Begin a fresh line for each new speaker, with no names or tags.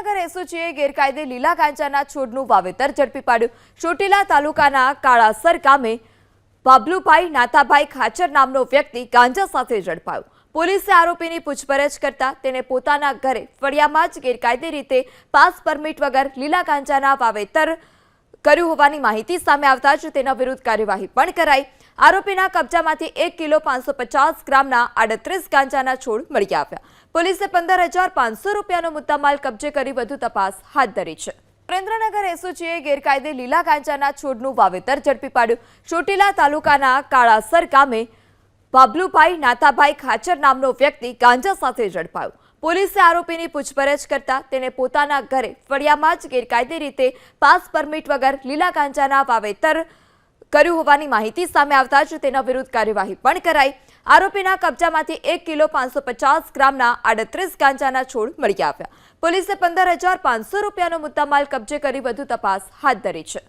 સુરેન્દ્રનગર એસઓજીએ ગેરકાયદે લીલા ગાંજાના છોડનું વાવેતર ઝડપી પાડ્યું. ચોટીલા તાલુકાના કાળાસર ગામે બાબલુભાઈ નાથાભાઈ ખાચર નામનો વ્યક્તિ ગાંજા સાથે ઝડપાયો. પોલીસે આરોપીની પૂછપરછ કરતા તેને પોતાના ઘરે ફળિયામાં જ ગેરકાયદે રીતે પાસ પરમિટ વગર લીલા ગાંજાના વાવેતર કર્યું હોવાની માહિતી સામે આવતા જ તેના વિરુદ્ધ કાર્યવાહી પણ કરાઈ. આરોપીના કબજામાંથી એક કિલો પાંચસો પચાસ ગ્રામના આડત્રીસ ગાંજાના છોડ મળી આવ્યા. પોલીસે પંદર હજાર પાંચસો રૂપિયાનો મુદ્દામાલ કબજે કરી વધુ તપાસ હાથ ધરી છે. સુરેન્દ્રનગર એસઓજીએ ગેરકાયદે લીલા ગાંજાના છોડનું વાવેતર ઝડપી પાડ્યું. ચોટીલા તાલુકાના કાળાસર ગામે બાબલુભાઈ નાથાભાઈ ખાચર નામનો વ્યક્તિ ગાંજા સાથે ઝડપાયો. પોલીસે આરોપીની પૂછપરછ કરતા તેને પોતાના ઘરે ફળિયામાં જ ગેરકાયદે રીતે પાસ પરમિટ વગર લીલા ગાંજાના વાવેતર કર્યું હોવાની માહિતી સામે આવતા જ તેના વિરુદ્ધ કાર્યવાહી પણ કરાઈ. આરોપીના કબજામાંથી એક કિલો પાંચસો પચાસ ગ્રામના આડત્રીસ ગાંજાના છોડ મળી આવ્યા. પોલીસે પંદર હજાર પાંચસો રૂપિયાનો મુદ્દામાલ કબજે કરી વધુ તપાસ હાથ ધરી છે.